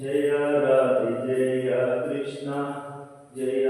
जय राधे जय कृष्णा जय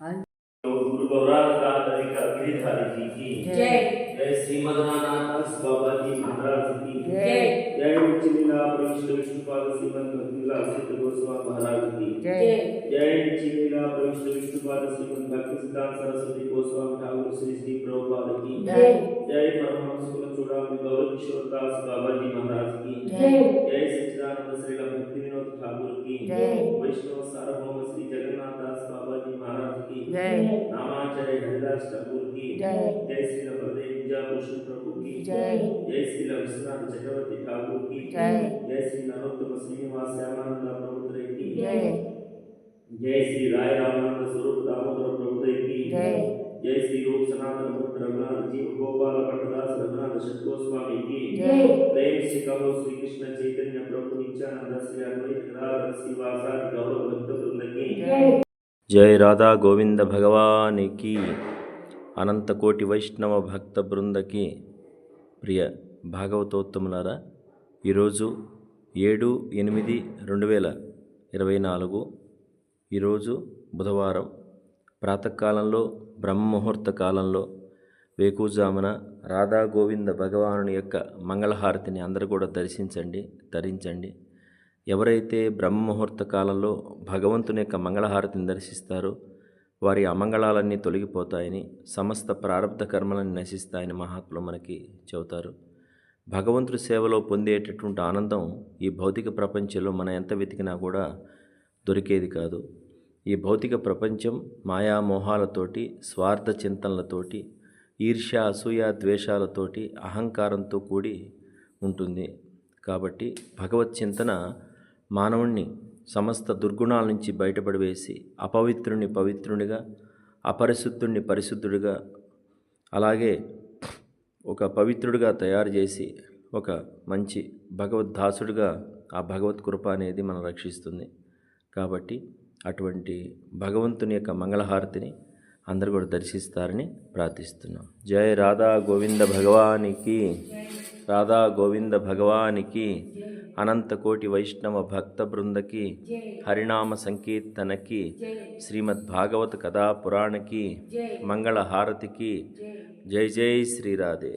गुरु गौरांग का गिरिधारी जी की। जय। श्रीमद नाथ बाबा जी महाराज की। जय। उच्चलीला प्रविष्ट विष्णुपाद श्रीमद भक्तिला सिद्ध गोस्वामी महाराज की। जय। उच्चलीला प्रविष्ट विष्णुपाद श्रीमद भक्ति सिद्धांत सरस्वती गोस्वामी ठाकुर श्री श्री प्रभुपाद की। जय। परमहंस कुल चूड़ामणि गौर किशोर दास बाबा जी महाराज की। जय। सच्चिदानंद श्री भक्ति विनोद ठाकुर की। वैष्णव सार्वभौम श्री महाराज की नामाचार्य हरिदास ठाकुर की जय श्री बलदेव विजय भूषण प्रभु की जय। जय श्री विश्वनाथ चक्रवर्ती ठाकुर की जय। जय श्री नरोत्तम श्रीनिवास श्यामानंद प्रभुत्र की जय। जय श्री राय रामानंद स्वरूप दामोदर प्रभुत्र की जय। जय श्री रूप सनातन भक्त रघुनाथ जी गोपाल भट्टदास रघुनाथ शत गोस्वामी की जय। प्रेम से कहो श्री कृष्ण चैतन्य प्रभु नित्यानंद श्री अद्वैत गदाधर श्रीवासादि गौरव भक्त वृंद की जय। జై రాధా గోవింద భగవానికి అనంతకోటి వైష్ణవ భక్త బృందకి ప్రియ భాగవతోత్తములారా ఈరోజు ఏడు ఎనిమిది రెండు వేల ఇరవై నాలుగు ఈరోజు బుధవారం ప్రాతకాలంలో బ్రహ్మముహూర్త కాలంలో వేకుజామున రాధా గోవింద భగవానుని యొక్క మంగళహారతిని అందరూ కూడా దర్శించండి ధరించండి. ఎవరైతే బ్రహ్మముహూర్త కాలంలో భగవంతుని యొక్క మంగళహారతిని దర్శిస్తారో వారి అమంగళాలన్నీ తొలగిపోతాయని సమస్త ప్రారంధ కర్మలన్నీ నశిస్తాయని మహాత్ములు మనకి చెబుతారు. భగవంతుడి సేవలో పొందేటటువంటి ఆనందం ఈ భౌతిక ప్రపంచంలో మనం ఎంత వెతికినా కూడా దొరికేది కాదు. ఈ భౌతిక ప్రపంచం మాయా మోహాలతోటి స్వార్థ చింతనలతోటి ఈర్ష్య అసూయ ద్వేషాలతోటి అహంకారంతో కూడి ఉంటుంది. కాబట్టి భగవత్ చింతన మానవుణ్ణి సమస్త దుర్గుణాల నుంచి బయటపడివేసి అపవిత్రుని పవిత్రునిగా అపరిశుద్ధుణ్ణి పరిశుద్ధుడిగా అలాగే ఒక పవిత్రుడిగా తయారు చేసి ఒక మంచి భగవద్దాసుడిగా ఆ భగవత్ కృప అనేది మనం రక్షిస్తుంది. కాబట్టి అటువంటి భగవంతుని యొక్క మంగళహారతిని అందరు కూడా దర్శిస్తారని ప్రార్థిస్తున్నాం. జయ రాధా గోవింద భగవానికి రాధా గోవింద భగవానికి అనంత కోటి వైష్ణవ భక్త బృందకి హరినామ సంకీర్తనకి శ్రీమద్ భాగవత కథా పురాణకి మంగళ హారతికి జై జై శ్రీరాధే